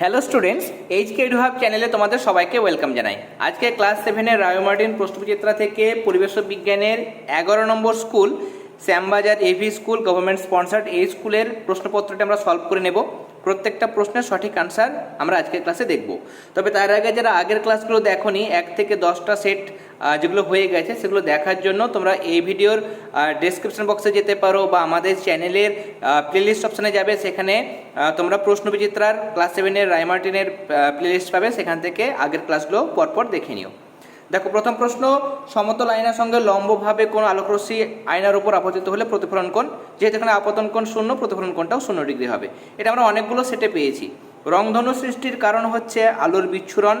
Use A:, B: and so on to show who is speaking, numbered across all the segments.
A: Hello students H K ডুহাব চ্যানেলে তোমাদের সবাইকে ওয়েলকাম জানাই। আজকে ক্লাস সেভেনের রায়োমার্টিন প্রস্তুতিত্রা থেকে পরিবেশ বিজ্ঞানের এগারো নম্বর school Shyambazar AV school government sponsored এই স্কুলের প্রশ্নপত্রটি আমরা সলভ করে নেব। প্রত্যেকটা প্রশ্নের সঠিক আনসার আমরা আজকের ক্লাসে দেখব। তবে তার আগে যারা আগের ক্লাসগুলো দেখোনি, এক থেকে দশটা সেট যেগুলো হয়ে গেছে সেগুলো দেখার জন্য তোমরা এই ভিডিওর ডেসক্রিপশন বক্সে যেতে পারো বা আমাদের চ্যানেলের প্লেলিস্ট অপশানে যাবে। সেখানে তোমরা প্রশ্ন বিচিত্রার ক্লাস সেভেনের রায়মার্টিনের প্লেলিস্ট পাবে। সেখান থেকে আগের ক্লাসগুলো পরপর দেখে নিও। দেখো, প্রথম প্রশ্ন, সমতল আয়নার সঙ্গে লম্বভাবে কোন আলোকরশ্মি আয়নার উপর আপতিত হলে প্রতিফলন কোণ? যেহেতু এখানে আপতন কোণ শূন্য, প্রতিফলন কোণটাও শূন্য ডিগ্রি হবে। এটা আমরা অনেকগুলো সেটে পেয়েছি। রংধনু সৃষ্টির কারণ হচ্ছে আলোর বিচ্ছুরণ।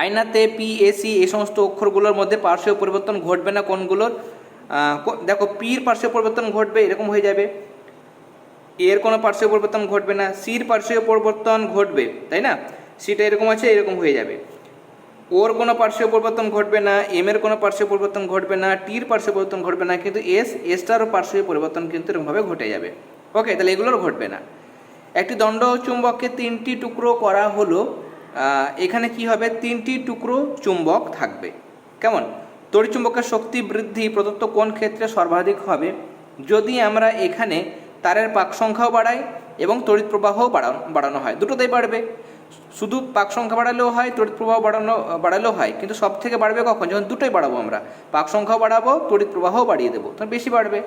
A: আয়নাতে পি এসি এই সমস্ত অক্ষরগুলোর মধ্যে পার্শ্বীয় পরিবর্তন ঘটবে না কোনগুলোর দেখো পির পার্শ্বীয় পরিবর্তন ঘটবে, এরকম হয়ে যাবে। এর কোনো পার্শ্বীয় পরিবর্তন ঘটবে না। সির পার্শ্বীয় পরিবর্তন ঘটবে, তাই না? সিটা এরকম আছে, এরকম হয়ে যাবে। ওর কোনো পার্শ্বীয় পরিবর্তন ঘটবে না এম এর কোনো পার্শ্বীয় পরিবর্তন ঘটবে না টির পার্শ্বীয় পরিবর্তন ঘটবে না, কিন্তু এস এসটারও পার্শ্বীয় পরিবর্তন কিন্তু এরকমভাবে ঘটে যাবে। ওকে তাহলে এগুলোর ঘটবে না। একটি দণ্ড চুম্বককে তিনটি টুকরো করা হলো এখানে কি হবে? তিনটি টুকরো চুম্বক থাকবে। কেমন? তড়িৎচুম্বকের শক্তি বৃদ্ধি প্রদত্ত কোন ক্ষেত্রে সর্বাধিক হবে? যদি আমরা এখানে তারের পাক সংখ্যাও বাড়াই এবং তড়িৎ প্রবাহও বাড়ানো বাড়ানো হয়, দুটোতেই বাড়বে। শুধু পাক সংখ্যা বাড়ালেও হয়, তড়িৎ প্রবাহ বাড়ানো, বাড়ালেও হয়, কিন্তু সব থেকে বাড়বে কখন? যখন দুটোই বাড়াবো আমরা। পাক সংখ্যাও বাড়াবো, তড়িৎ প্রবাহও বাড়িয়ে দেবো। তখন বেশি বাড়বে।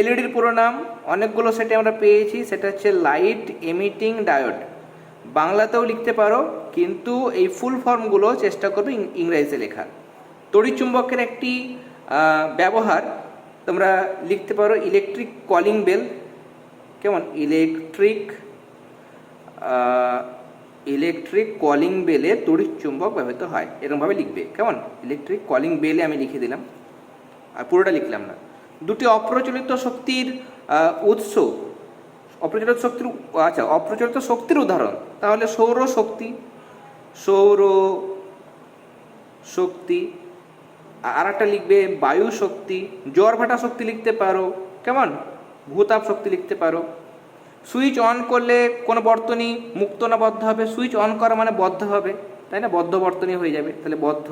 A: এলইডির পুরো নাম, অনেকগুলো সেটে আমরা পেয়েছি, সেটা হচ্ছে লাইট এমিটিং ডায়োড। বাংলাতেও লিখতে পারো, কিন্তু এই ফুল ফর্মগুলো চেষ্টা করবে ইংরেজিতে লেখার। তড়িৎচুম্বকের একটি ব্যবহার, তোমরা লিখতে পারো ইলেকট্রিক কলিং বেল কেমন? ইলেকট্রিক ইলেকট্রিক কলিং বেলে তড়িৎ চুম্বক ব্যবহৃত হয়। এরকমভাবে লিখবে। কেমন? ইলেকট্রিক কলিং বেলে আমি লিখে দিলাম। আর পুরোটা লিখলাম না। দুটি অপ্রচলিত শক্তির উৎস। অপ্রচলিত শক্তির আচ্ছা অপ্রচলিত শক্তির উদাহরণ। তাহলে সৌর শক্তি সৌর শক্তি আর একটা লিখবে বায়ু শক্তি। জ্বর ভাটা শক্তি লিখতে পারো। কেমন? ভূতাপ শক্তি লিখতে পারো। সুইচ অন করলে কোনো বর্তনী মুক্ত না বদ্ধ হবে, সুইচ অন করা মানে বদ্ধ হবে, তাই না? বদ্ধ বর্তনী হয়ে যাবে, তাহলে বদ্ধ।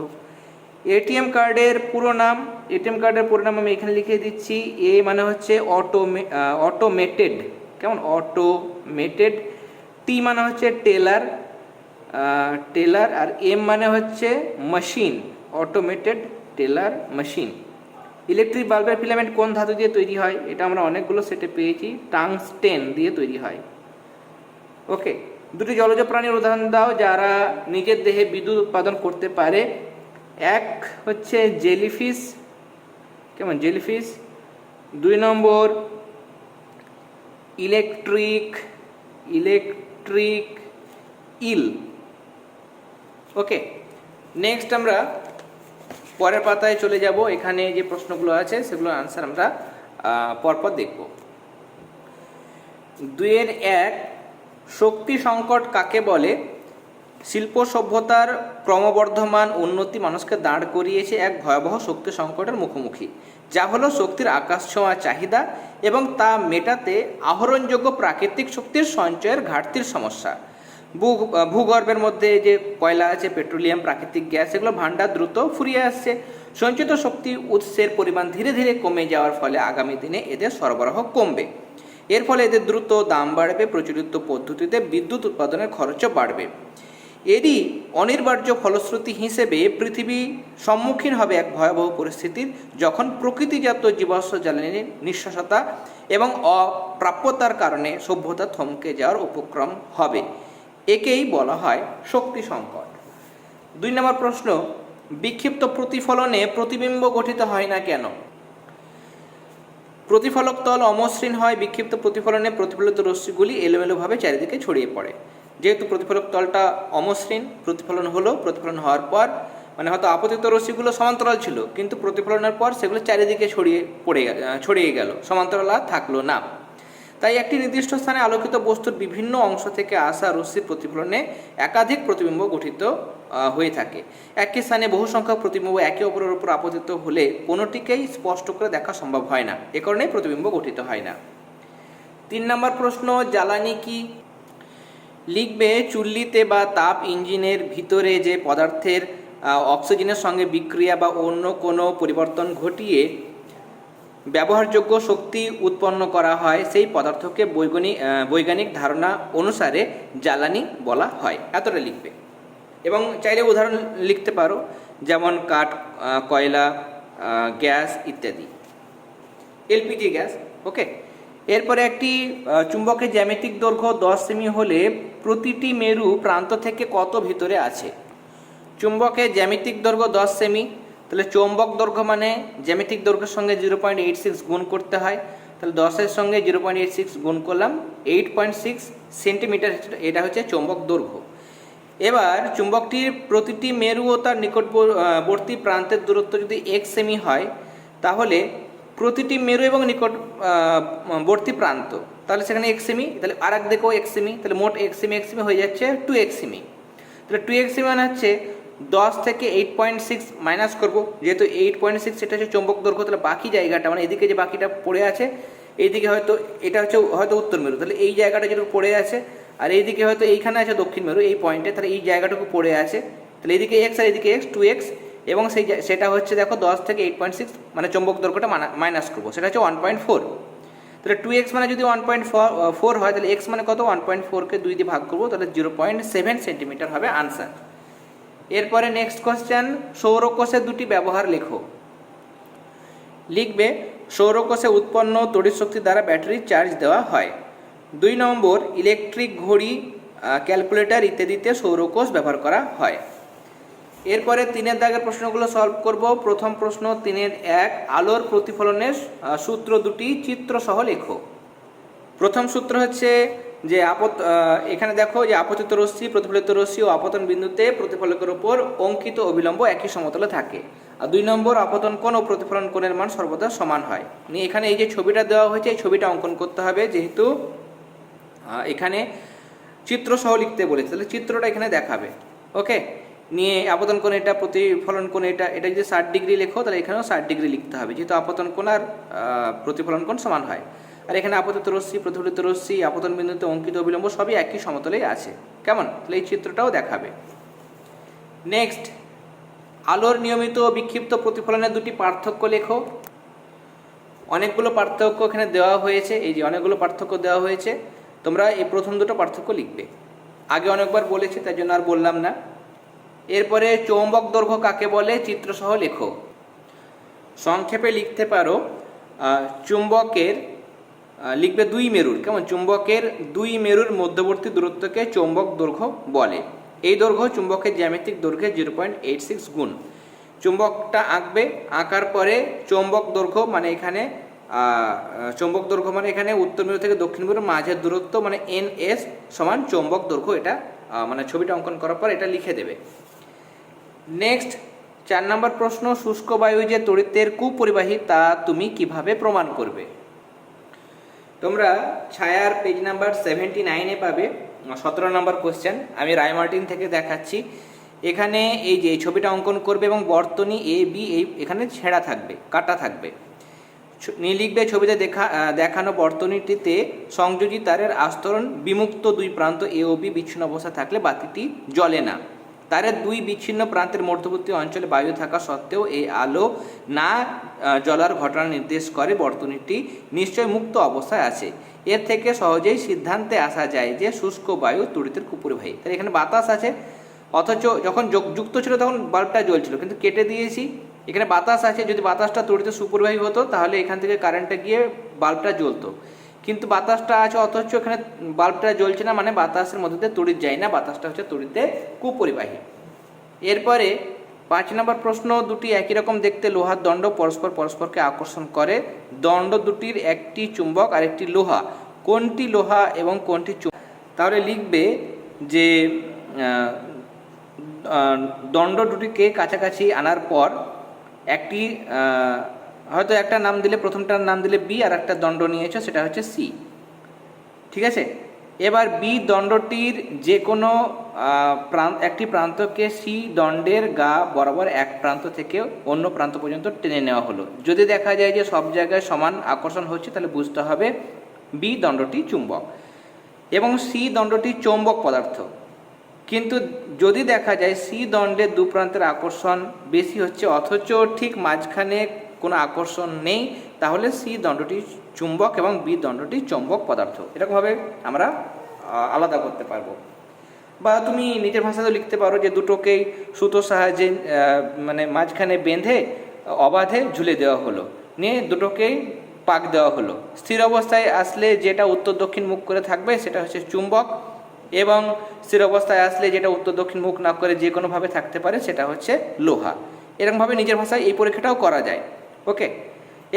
A: এটিএম কার্ডের পুরো নাম, এটিএম কার্ডের পুরো নাম আমি এখানে লিখে দিচ্ছি, এ মানে হচ্ছে অটো অটোমেটেড কেমন? অটোমেটেড টি মানে হচ্ছে টেলার টেলার আর এম মানে হচ্ছে machine automated teller machine electric বাল্বের ফিলামেন্ট কোন ধাতু দিয়ে তৈরি হয়? এটা আমরা অনেকগুলো সেটে পেয়েছি। টাংস্টেন দিয়ে তৈরি হয়। ওকে, দুটি জলজ প্রাণীর উদাহরণ দাও যারা নিজের দেহে বিদ্যুৎ উৎপাদন করতে পারে। এক হচ্ছে জেলিফিশ। কেমন? জেলিফিশ। দুই নম্বর, electric electric eel. Okay, next আমরা পরের পাতায় চলে যাব। এখানে যে প্রশ্নগুলো আছে, সেগুলোর আনসার আমরা পরপর দেখব। দুইয়ের এক, শক্তি সংকট কাকে বলে? শিল্প সভ্যতার ক্রমবর্ধমান উন্নতি মানুষকে দাঁড় করিয়েছে এক ভয়াবহ শক্তি সংকটের মুখোমুখি। যা হলো শক্তির আকাশ ছোঁয়া চাহিদা এবং তা মেটাতে আহরণযোগ্য প্রাকৃতিক শক্তির সঞ্চয়ের ঘাটতির সমস্যা। ভূ- ভূগর্ভের মধ্যে যে কয়লা আছে, পেট্রোলিয়াম, প্রাকৃতিক গ্যাস, এগুলো ভাণ্ডার দ্রুত ফুরিয়ে আসছে। সঞ্চিত শক্তি উৎসের পরিমাণ ধীরে ধীরে কমে যাওয়ার ফলে আগামী দিনে এদের সরবরাহ কমবে। এর ফলে এদের দ্রুত দাম বাড়বে, প্রচলিত পদ্ধতিতে বিদ্যুৎ উৎপাদনের খরচও বাড়বে। এরই অনিবার্য ফলশ্রুতি হিসেবে পৃথিবী সম্মুখীন হবে এক ভয়াবহ পরিস্থিতির যখন প্রকৃতিজাত জীবাশ্ম জ্বালানির নিঃশ্বাসতা এবং অপ্রাপ্যতার কারণে সভ্যতা থমকে যাওয়ার উপক্রম হবে। একেই বলা হয় শক্তি সংকট। দুই নম্বর প্রশ্ন, বিক্ষিপ্ত প্রতিফলনে প্রতিবিম্ব গঠিত হয় না কেন? প্রতিফলক তল অমসৃণ হয়, বিক্ষিপ্ত প্রতিফলনে প্রতিফলিত রশ্মিগুলি এলোমেলোভাবে চারিদিকে ছড়িয়ে পড়ে। যেহেতু প্রতিফলক তলটা অমসৃণ, প্রতিফলন হলো, প্রতিফলন হওয়ার পর মানে হয়তো আপতিত রশ্মিগুলো সমান্তরাল ছিল, কিন্তু প্রতিফলনের পর সেগুলো চারিদিকে ছড়িয়ে পড়ে ছড়িয়ে গেল, সমান্তরাল আর থাকল না। তাই একটি নির্দিষ্ট স্থানে আলোকিত বস্তুর বিভিন্ন অংশ থেকে আসা রশ্মির প্রতিফলনে একাধিক প্রতিবিম্ব গঠিত হয়ে থাকে। একই স্থানে বহু সংখ্যক প্রতিবিম্ব একে অপরের উপর আপতিত হলে কোনোটিকেই স্পষ্ট করে দেখা সম্ভব হয় না। এ কারণেই প্রতিবিম্ব গঠিত হয় না। তিন নম্বর প্রশ্ন, জ্বালানি কি? লিখবে চুল্লিতে বা তাপ ইঞ্জিনের ভিতরে যে পদার্থের অক্সিজেনের সঙ্গে বিক্রিয়া বা অন্য কোনো পরিবর্তন ঘটিয়ে ব্যবহারযোগ্য শক্তি উৎপন্ন করা হয়, সেই পদার্থকে বৈজ্ঞানিক বৈজ্ঞানিক ধারণা অনুসারে জ্বালানি বলা হয়। এতটা লিখবে। এবং চাইলে উদাহরণ লিখতে পারো, যেমন কাঠ কয়লা গ্যাস ইত্যাদি। LPG gas, okay? এরপরে একটি চুম্বকের জ্যামিতিক দৈর্ঘ্য দশ সেমি হলে প্রতিটি মেরু প্রান্ত থেকে কত ভিতরে আছে? চুম্বকের জ্যামিতিক দৈর্ঘ্য দশ সেমি তাহলে চৌম্বক দৈর্ঘ্য মানে জ্যামিতিক দৈর্ঘ্যের সঙ্গে জিরো পয়েন্ট এইট সিক্স গুণ করতে হয়। তাহলে দশের সঙ্গে জিরো পয়েন্ট এইট সিক্স গুণ করলাম, এইট পয়েন্ট সিক্স সেন্টিমিটার এটা হচ্ছে চৌম্বক দৈর্ঘ্য। এবার চুম্বকটির প্রতিটি মেরু ও তার নিকটবর্তী প্রান্তের দূরত্ব যদি এক সেমি হয়, তাহলে প্রতিটি মেরু এবং নিকট বর্তী প্রান্ত, তাহলে সেখানে এক সেমি তাহলে আর এক দিকেও এক সেমি তাহলে মোট এক সেমি এক সেমি হয়ে যাচ্ছে টু এক সেমি তাহলে টু এক্স মানে হচ্ছে দশ থেকে এইট পয়েন্ট সিক্স মাইনাস করব। যেহেতু এইট পয়েন্ট সিক্স সেটা হচ্ছে চৌম্বক দৈর্ঘ্য, তাহলে বাকি জায়গাটা মানে এদিকে যে বাকিটা পড়ে আছে, এইদিকে হয়তো, এটা হচ্ছে, হয়তো উত্তর মেরু। তাহলে এই জায়গাটা যেটুকু পড়ে আছে, আর এইদিকে হয়তো এইখানে আছে দক্ষিণ মেরু, এই পয়েন্টে তাহলে এই জায়গাটুকু পড়ে আছে। তাহলে এদিকে এক্স আর এদিকে এক্স টু এক্স এবং সেই সেটা হচ্ছে দেখো দশ থেকে এইট পয়েন্ট সিক্স মানে চৌম্বক দৈর্ঘ্যটা মাইনাস করব। সেটা হচ্ছে ওয়ান পয়েন্ট ফোর তাহলে টু এক্স মানে যদি ওয়ান পয়েন্ট ফোর হয়, তাহলে এক্স মানে কত? ওয়ান পয়েন্ট ফোরকে দুই দিয়ে ভাগ করব, তাহলে জিরো পয়েন্ট সেভেন সেন্টিমিটার হবে আনসার এরপরে নেক্সট কোশ্চেন সৌরকোষের দুটি ব্যবহার লেখো। লিখবে, সৌরকোষে উৎপন্ন তড়িৎ শক্তি দ্বারা ব্যাটারি চার্জ দেওয়া হয়। দুই নম্বর ইলেকট্রিক ঘড়ি ক্যালকুলেটর ইত্যাদিতে সৌরকোষ ব্যবহার করা হয়। এরপরে তিনের দাগের প্রশ্নগুলো সলভ করব। প্রথম প্রশ্ন তিনের এক, আলোর প্রতিফলনের সূত্র দুটি চিত্রসহ লেখো। প্রথম সূত্র হচ্ছে যে আপত এখানে দেখো যে আপতিত রশ্মি, প্রতিফলিত রশ্মি ও আপতন বিন্দুতে প্রতিফলকের ওপর অঙ্কিত অবিলম্ব একই সমতলে থাকে। আর দুই নম্বর, আপতন কোণ ও প্রতিফলন কোণের মান সর্বদা সমান হয়। নিয়ে এখানে এই যে ছবিটা দেওয়া হয়েছে, এই ছবিটা অঙ্কন করতে হবে যেহেতু এখানে চিত্র সহ লিখতে বলেছে। তাহলে চিত্রটা এখানে দেখাবে। ওকে? নিয়ে আপতন কোণ এটা, প্রতিফলন কোণ এটা এটা যদি ষাট ডিগ্রি লেখো, তাহলে এখানেও ষাট ডিগ্রি লিখতে হবে। যেহেতু আপতন কোণ আর প্রতিফলন কোণ সমান হয়। আর এখানে আপতিত রশ্মি, প্রতিফলিত রশ্মি, আপতন বিন্দুতে অঙ্কিত অবিলম্ব সবই একই সমতলেই আছে। কেমন? তাহলে এই চিত্রটাও দেখাবে। নেক্সট আলোর নিয়মিত বিক্ষিপ্ত প্রতিফলনের দুটি পার্থক্য লেখো। অনেকগুলো পার্থক্য এখানে দেওয়া হয়েছে। এই যে অনেকগুলো পার্থক্য দেওয়া হয়েছে, তোমরা এই প্রথম দুটো পার্থক্য লিখবে। আগে অনেকবার বলেছি তার জন্য আর বললাম না। এরপরে চৌম্বক দৈর্ঘ্য কাকে বলে? চিত্রসহ লেখো। সংক্ষেপে লিখতে পারো চুম্বকের লিখবে দুই মেরুর। কেমন? চুম্বকের দুই মেরুর মধ্যবর্তী দূরত্বকে চৌম্বক দৈর্ঘ্য বলে। এই দৈর্ঘ্য চুম্বকের জ্যামিতিক দৈর্ঘ্যের জিরো পয়েন্ট এইট সিক্স গুণ। চুম্বকটা আঁকবে, আঁকার পরে চৌম্বক দৈর্ঘ্য মানে এখানে চৌম্বক দৈর্ঘ্য মানে এখানে উত্তর মেরু থেকে দক্ষিণ মেরুর মাঝের দূরত্ব মানে এন এস সমান চৌম্বক দৈর্ঘ্য এটা মানে ছবিটা অঙ্কন করার পর এটা লিখে দেবে। নেক্সট, চার নম্বর প্রশ্ন, শুষ্ক বায়ু যে তড়িতের কুপরিবাহী তা তুমি কীভাবে প্রমাণ করবে? তোমরা ছায়ার পেজ নাম্বার সেভেন্টি নাইনে পাবে সতেরো নম্বর কোশ্চেন আমি রায়মার্টিন থেকে দেখাচ্ছি। এখানে এই যে এই ছবিটা অঙ্কন করবে এবং বর্তনী এ বি এই এখানে ছেঁড়া থাকবে, কাটা থাকবে। লিখবে ছবিতে দেখা দেখানো বর্তনীটিতে সংযোজী তারের আস্তরণ বিমুক্ত দুই প্রান্ত এ ও বি বিচ্ছিন্ন অবস্থা থাকলে বাতিটি জ্বলে না। তারের দুই বিচ্ছিন্ন প্রান্তের মধ্যবর্তী অঞ্চলে বায়ু থাকা সত্ত্বেও এই আলো না জ্বলার ঘটনা নির্দেশ করে। বর্তনীটি নিশ্চয় মুক্ত অবস্থায় আছে। এর থেকে সহজেই সিদ্ধান্তে আসা যায় যে শুষ্ক বায়ু তড়িতের কুপরিবাহী। তাহলে এখানে বাতাস আছে, অথচ যখন যুক্ত ছিল তখন বাল্বটা জ্বলছিল, কিন্তু কেটে দিয়েছি। এখানে বাতাস আছে, যদি বাতাসটা তড়িতে সুপরিবাহী হতো, তাহলে এখান থেকে কারেন্টটা গিয়ে বাল্বটা জ্বলতো। কিন্তু বাতাসটা আছে, অথচ এখানে বাল্বটা জ্বলছে না মানে বাতাসের মধ্যে দিয়ে তড়িৎ যায় না, বাতাসটা হচ্ছে তড়িতে কুপরিবাহী। এরপরে পাঁচ নম্বর প্রশ্ন দুটি একই রকম দেখতে, লোহার দণ্ড পরস্পর পরস্পরকে আকর্ষণ করে। দণ্ড দুটির একটি চুম্বক আর একটি লোহা। কোনটি লোহা এবং কোনটি চুম্বক? তাহলে লিখবে যে দণ্ড দুটিকে কাছাকাছি আনার পর একটি হয়তো একটা নাম দিলে, প্রথমটার নাম দিলে বি আর একটা দণ্ড নিয়েছো, সেটা হচ্ছে সি ঠিক আছে? এবার বি দণ্ডটির যে কোনো প্রান্ত, একটি প্রান্তকে সি দণ্ডের গা বরাবর এক প্রান্ত থেকে অন্য প্রান্ত পর্যন্ত টেনে নেওয়া হলো। যদি দেখা যায় যে সব জায়গায় সমান আকর্ষণ হচ্ছে, তাহলে বুঝতে হবে বি দণ্ডটি চুম্বক এবং সি দণ্ডটি চৌম্বক পদার্থ। কিন্তু যদি দেখা যায় সি দণ্ডের দু প্রান্তের আকর্ষণ বেশি হচ্ছে, অথচ ঠিক মাঝখানে কোনো আকর্ষণ নেই, তাহলে সি দণ্ডটি চুম্বক এবং বি দণ্ডটি চৌম্বক পদার্থ। এরকমভাবে আমরা আলাদা করতে পারব। বা তুমি নিজের ভাষাতেও লিখতে পারো যে দুটোকেই সুতোর সাহায্যে মানে মাঝখানে বেঁধে, অবাধে ঝুলে দেওয়া হলো। নিয়ে দুটোকেই পাক দেওয়া হলো। স্থির অবস্থায় আসলে যেটা উত্তর দক্ষিণ মুখ করে থাকবে সেটা হচ্ছে চুম্বক এবং স্থির অবস্থায় আসলে যেটা উত্তর দক্ষিণ মুখ না করে যে কোনোভাবে থাকতে পারে সেটা হচ্ছে লোহা। এরকমভাবে নিজের ভাষায় এই পরীক্ষাটাও করা যায়। ওকে,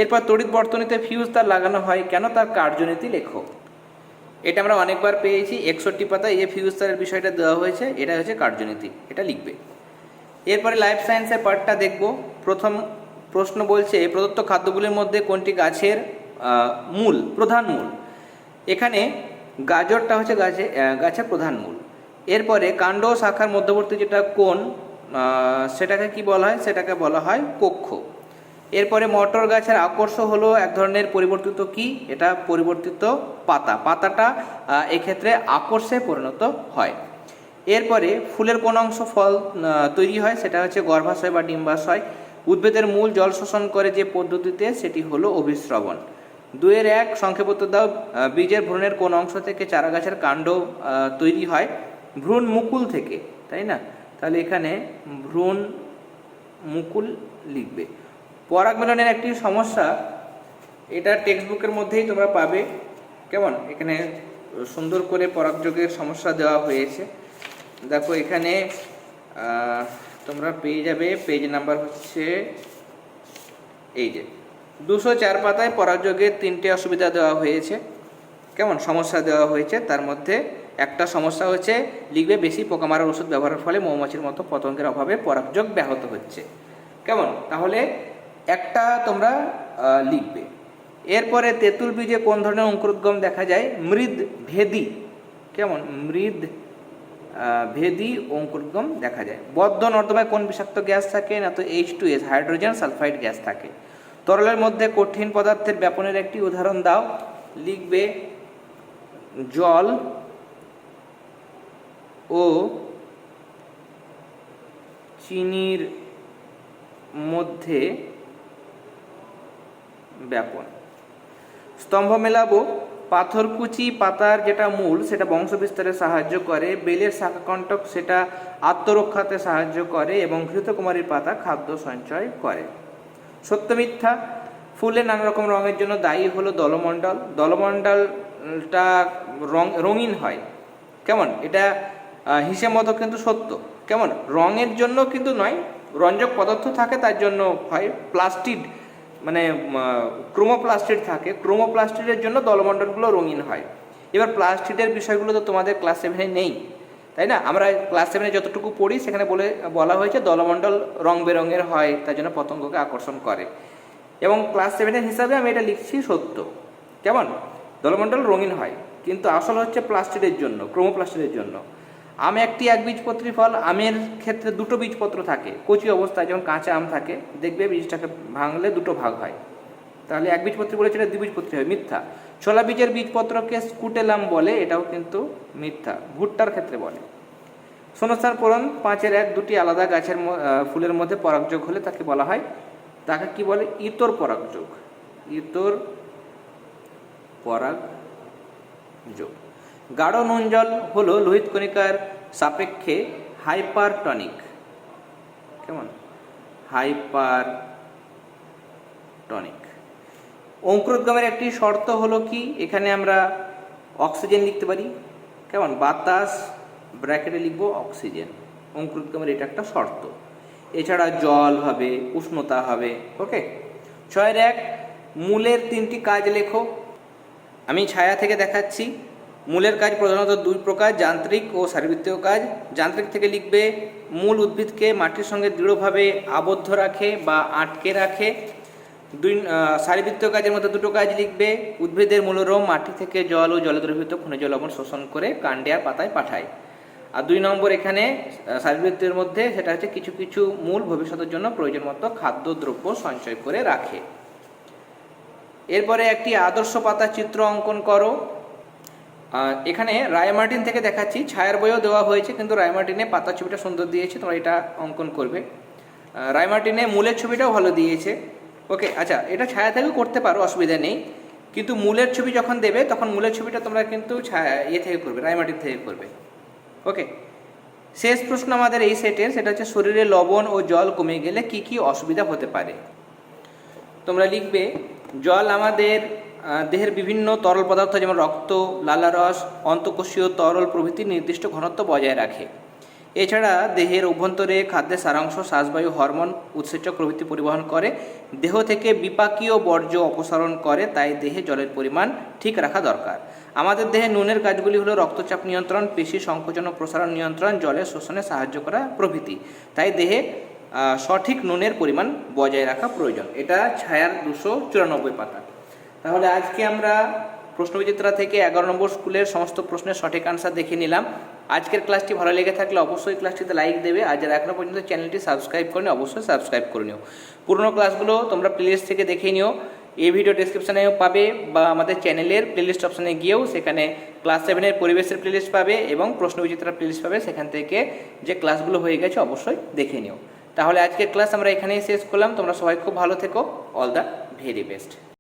A: এরপর তড়িৎ বর্তনীতে ফিউজ তার লাগানো হয় কেন? তার কার্যনীতি লেখো এটা আমরা অনেকবার পেয়েছি, একষট্টি পাতায় এই ফিউজ তারের বিষয়টা দেওয়া হয়েছে এটা হচ্ছে কার্যনীতি, এটা লিখবে। এরপরে লাইফ সায়েন্সের পার্টটা দেখব। প্রথম প্রশ্ন বলছে, প্রদত্ত খাদ্যগুলির মধ্যে কোনটি গাছের মূল, প্রধান মূল? এখানে গাজরটা হচ্ছে গাছে গাছের প্রধান মূল। এরপরে কাণ্ড শাখার মধ্যবর্তী যেটা কোন সেটাকে কি বলা হয়? সেটাকে বলা হয় কক্ষ। এরপরে মটর গাছের আকর্ষ হলো এক ধরনের পরিবর্তিত কি? এটা পরিবর্তিত পাতা। পাতাটা এক্ষেত্রে আকর্ষে পরিণত হয়। এরপরে ফুলের কোন অংশ ফল তৈরি হয়, সেটা হচ্ছে গর্ভাশয় বা ডিম্বাশয়। উদ্ভিদের মূল জল শোষণ করে যে পদ্ধতিতে, সেটি হলো অভিস্রবণ। দুয়ের এক, সংক্ষেপত দাও বীজের ভ্রূণের কোন অংশ থেকে চারা গাছের কাণ্ড তৈরি হয়, ভ্রূণ মুকুল থেকে, তাই না? তাহলে এখানে ভ্রূণ মুকুল লিখবে। পরাগ মিলনের একটি সমস্যা, এটা টেক্সট বুকের মধ্যেই তোমরা পাবে। কেমন? এখানে সুন্দর করে পরাগযোগের সমস্যা দেওয়া হয়েছে। দেখো এখানে তোমরা পেয়ে যাবে পেজ নাম্বার হচ্ছে এই যে, দুশো চার পাতায় পরাগযোগের তিনটে অসুবিধা দেওয়া হয়েছে। কেমন? সমস্যা দেওয়া হয়েছে। তার মধ্যে একটা সমস্যা হচ্ছে, লিখবে বেশি পোকা মারার ওষুধ ব্যবহারের ফলে মৌমাছির মতো পতঙ্গের অভাবে পরাগযোগ ব্যাহত হচ্ছে। কেমন? তাহলে একটা তোমরা লিখবে। এরপরে তেঁতুল বীজে কোন ধরনের অঙ্কুরোদ্গম দেখা যায়? মৃদ ভেদি। কেমন? মৃদ ভেদি অঙ্কুরোদ্গম দেখা যায়। বদ্ধ নর্দমায় কোন বিষাক্ত গ্যাস থাকে? না তো H two S hydrogen sulphide gas থাকে। তরলের মধ্যে কঠিন পদার্থের ব্যাপনের একটি উদাহরণ দাও। লিখবে, জল ও চিনির মধ্যে ব্যাপন। স্তম্ভ মেলাবো পাথরকুচি পাতার যেটা মূল, সেটা বংশ বিস্তারে সাহায্য করে, বেলের শাখাকণ্টক সেটা আত্মরক্ষাতে সাহায্য করে এবং ঘৃতকুমারীর পাতা খাদ্য সঞ্চয় করে। সত্য মিথ্যা, ফুলে নানা রকম রঙের জন্য দায়ী হলো দলমণ্ডল। দলমণ্ডলটা রং, রঙিন হয়। কেমন? এটা হিসেব মতো কিন্তু সত্য। কেমন? রঙের জন্য কিন্তু নয়, রঞ্জক পদার্থ থাকে তার জন্য হয় প্লাস্টিড। মানে ক্রোমোপ্লাস্টিড থাকে। ক্রোমোপ্লাস্টিডের জন্য দলমণ্ডলগুলো রঙিন হয়। এবার প্লাস্টিডের বিষয়গুলো তো তোমাদের ক্লাস সেভেনে নেই, তাই না? আমরা ক্লাস সেভেনে যতটুকু পড়ি, সেখানে বলে, বলা হয়েছে দলমণ্ডল রং বেরঙের হয়, তার জন্য পতঙ্গকে আকর্ষণ করে। এবং ক্লাস সেভেনের হিসাবে আমি এটা লিখছি সত্য। কেমন? দলমণ্ডল রঙিন হয়, কিন্তু আসল হচ্ছে প্লাস্টিডের জন্য, ক্রোমোপ্লাস্টিডের জন্য। আম একটি এক বীজপত্রী ফল, আমের ক্ষেত্রে দুটো বীজপত্র থাকে। কচি অবস্থায় যখন কাঁচা আম থাকে, দেখবে বীজটাকে ভাঙলে দুটো ভাগ হয়। তাহলে এক বীজপত্রী বলেছে এটা দ্বিবীজপত্রী হয়, মিথ্যা। ছোলা বীজের বীজপত্রকে স্কুটেলাম বলে, এটাও কিন্তু মিথ্যা, ভুট্টার ক্ষেত্রে বলে। শূন্যস্থান পূরণ, পাঁচের এক দুটি আলাদা গাছের ফুলের মধ্যে পরাগযোগ হলে তাকে বলা হয়, তাকে কি বলে? ইতর পরাগযোগ ইতর পরাগ যোগ। গাঢ় নুন জল হলো লোহিত কণিকার সাপেক্ষে হাইপারটনিক। কেমন? হাইপার টনিক অঙ্কুরোদ্গমের একটি শর্ত হলো কি? এখানে আমরা অক্সিজেন লিখতে পারি। কেমন? বাতাস ব্র্যাকেটে লিখব অক্সিজেন। অঙ্কুরোদ্গমের এটা একটা শর্ত। এছাড়া জল হবে, উষ্ণতা হবে, ওকে? ছয়ের এক, মূলের তিনটি কাজ লেখো। আমি ছায়া থেকে দেখাচ্ছি। মূলের কাজ প্রধানত দুই প্রকার, যান্ত্রিক ও শারীরবৃত্তীয় কাজ। যান্ত্রিক থেকে লিখবে, মূল উদ্ভিদকে মাটির সঙ্গে দৃঢ়ভাবে আবদ্ধ রাখে বা আটকে রাখে। দুই শারীরবৃত্তীয় কাজের মধ্যে দুটো কাজ লিখবে, উদ্ভিদের মূলরোম মাটি থেকে জল ও জলদ্রবীভূত খনিজ লবণ শোষণ করে কাণ্ডে আর পাতায় পাঠায়। আর দুই নম্বর এখানে শারীরবৃত্তের মধ্যে সেটা হচ্ছে কিছু কিছু মূল ভবিষ্যতের জন্য প্রয়োজন মতো খাদ্যদ্রব্য সঞ্চয় করে রাখে। এরপরে একটি আদর্শ পাতা চিত্র অঙ্কন করো। এখানে রায়মার্টিন থেকে দেখাচ্ছি। ছায়ার বইও দেওয়া হয়েছে, কিন্তু রায়মার্টিনে পাতার ছবিটা সুন্দর দিয়েছে, তোমরা এটা অঙ্কন করবে। রায়মার্টিনে মূলের ছবিটাও ভালো দিয়েছে। ওকে আচ্ছা এটা ছায়া থেকেও করতে পারো, অসুবিধা নেই। কিন্তু মূলের ছবি যখন দেবে, তখন মূলের ছবিটা তোমরা কিন্তু ছায়া ইয়ে থেকে করবে রায়মার্টিন থেকে করবে। ওকে, শেষ প্রশ্ন আমাদের এই সেটের, সেটা হচ্ছে শরীরে লবণ ও জল কমে গেলে কি কি অসুবিধা হতে পারে? তোমরা লিখবে, জল আমাদের দেহের বিভিন্ন তরল পদার্থ যেমন রক্ত, লালারস, অন্তকোষীয় তরল প্রভৃতি নির্দিষ্ট ঘনত্ব বজায় রাখে। এছাড়া দেহের অভ্যন্তরে খাদ্যের সারাংশ, শ্বাসবায়ু হরমোন উৎসেচক প্রভৃতি পরিবহন করে। দেহ থেকে বিপাকীয় বর্জ্য অপসারণ করে, তাই দেহে জলের পরিমাণ ঠিক রাখা দরকার। আমাদের দেহে নুনের কাজগুলি হলো রক্তচাপ নিয়ন্ত্রণ, পেশি সংকোচন ও প্রসারণ নিয়ন্ত্রণ, জলের শোষণে সাহায্য করা প্রভৃতি। তাই দেহে সঠিক নুনের পরিমাণ বজায় রাখা প্রয়োজন। এটা ছায়ার দুশো চুরানব্বই পাতা। তাহলে আজকে আমরা প্রশ্নবিচিত্রা থেকে এগারো নম্বর স্কুলের সমস্ত প্রশ্নের সঠিক আনসার দেখে নিলাম। আজকের ক্লাসটি ভালো লেগে থাকলে অবশ্যই ক্লাসটিতে লাইক দেবে আর যারা এখনও পর্যন্ত চ্যানেলটি সাবস্ক্রাইব করেনি, অবশ্যই সাবস্ক্রাইব করে নিও। পুরনো ক্লাসগুলো তোমরা প্লেলিস্ট থেকে দেখে নিও। এই ভিডিও ডেসক্রিপশানেও পাবে বা আমাদের চ্যানেলের প্লেলিস্ট অপশানে গিয়েও সেখানে ক্লাস সেভেনের পরিবেশের প্লেলিস্ট পাবে এবং প্রশ্নবিচিত্রা প্লেলিস্ট পাবে। সেখান থেকে যে ক্লাসগুলো হয়ে গেছে অবশ্যই দেখে নিও। তাহলে আজকের ক্লাস আমরা এখানেই শেষ করলাম। তোমরা সবাই খুব ভালো থেকো। All the very best